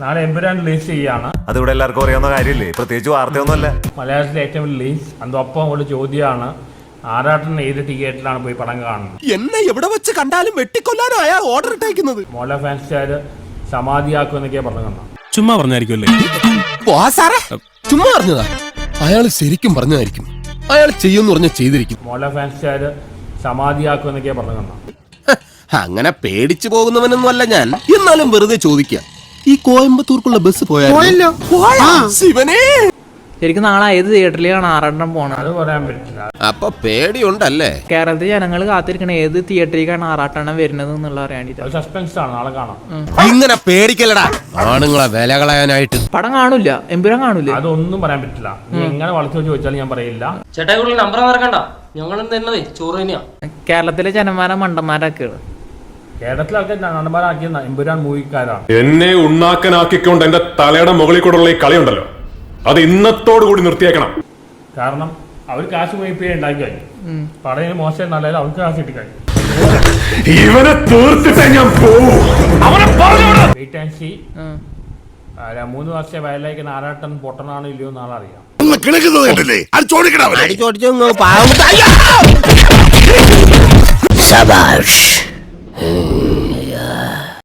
നാളെ എമ്പുരാൻ റിലീസ് ചെയ്യാണ്. അതിവിടെ എല്ലാവർക്കും അറിയാവുന്ന കാര്യമില്ലേ? പ്രത്യേകിച്ച് വാർത്തയൊന്നുമല്ല. മലയാളത്തിലെ ഏറ്റവും റിലീസ് അതൊപ്പം ഉള്ള ചോദ്യമാണ് ആറാട്ടൻ ഏത് ടിക്കറ്റിലാണ് പോയി പടം കാണുന്നത്? എന്നെ എവിടെ വെച്ച് കണ്ടാലും വെട്ടിക്കൊല്ലാനോ അയാൾ ഓർഡർ ഇട്ടേക്കുന്നത്. മോല ഫാൻസുകാർ സമാധിയാക്കും എന്നൊക്കെയാ പറഞ്ഞു കാണാം ചുമ്മാ പറഞ്ഞായിരിക്കുമല്ലേ? ചുമ്മാ പറഞ്ഞതാ. അയാൾ ശരിക്കും പറഞ്ഞതായിരിക്കും. അയാൾ ചെയ്യുമെന്ന് പറഞ്ഞ ചെയ്തിരിക്കും. മോല ഫാൻസുകാർ സമാധിയാക്കും എന്നൊക്കെയാ പറഞ്ഞു ഹ, അങ്ങനെ പേടിച്ചു പോകുന്നവനൊന്നും അല്ല ഞാൻ. എന്നാലും വെറുതെ ചോദിക്കാം. ഈ കോയമ്പത്തൂർക്കുള്ള ബസ് പോയാലോ ശിവനേ. ശരിക്കും നാളെ ഏത് തിയേറ്ററിലാണ് ആറെണ്ണം പോണത്. അത് പറയാൻ പറ്റില്ല. അപ്പൊ പേടിയുണ്ടല്ലേ? കേരളത്തിലെ ജനങ്ങൾ കാത്തിരിക്കണ. ഏത് തിയേറ്ററിലേക്കാണ് ആറാട്ടെണ്ണം വരുന്നത് എന്നുള്ള അറിയാൻ വേണ്ടിയിട്ട് സസ്പെൻസ് ആണ്. നാളെ കാണാം. ഇങ്ങനെ പേടിക്കലടാ ആണുങ്ങളെ വില കളയാനായിട്ട്. പടം കാണൂല എമ്പുരാൻ കാണൂല അതൊന്നും പറയാൻ പറ്റില്ല. നീ എങ്ങനെ വളർത്തി ചോദിച്ചാലും ഞാൻ പറയില്ല. ചേട്ടായി കൂടുതൽ നമ്പർ മറക്കണ്ട. ഞങ്ങൾ ചോറ് തന്നെയാ. കേരളത്തിലെ ജനന്മാരെ മണ്ടന്മാരൊക്കെയാണ് കേരളത്തിലൊക്കെ നടന്മാരാക്കിയ എമ്പുരാൻ മൂവിക്കാരാണ്. എന്നെ ഉണ്ണാക്കനാക്കിക്കൊണ്ട് എന്റെ തലയുടെ മുകളിൽ കൂടെയുള്ള ഈ കളി ഉണ്ടല്ലോ. അത് ഇന്നത്തോടു കൂടി നിർത്തിയേക്കണം. കാരണം അവർ കാശ് പോയി ഉണ്ടാക്കി കഴിഞ്ഞു. പടത്തിന് മോശം നല്ലത് അവർക്ക് കാശ് കിട്ടി കഴിഞ്ഞു. ഇവനെ തീർത്തിട്ടേ ഞാൻ പോവും. Wait and see. മൂന്ന് വർഷത്തെ വയലിലേക്ക് നാരാട്ടൻ പൊട്ടനാണ് ഇല്ലയോ എന്നാണ് അറിയാം. അടിച്ചോടിച്ചു പാവം.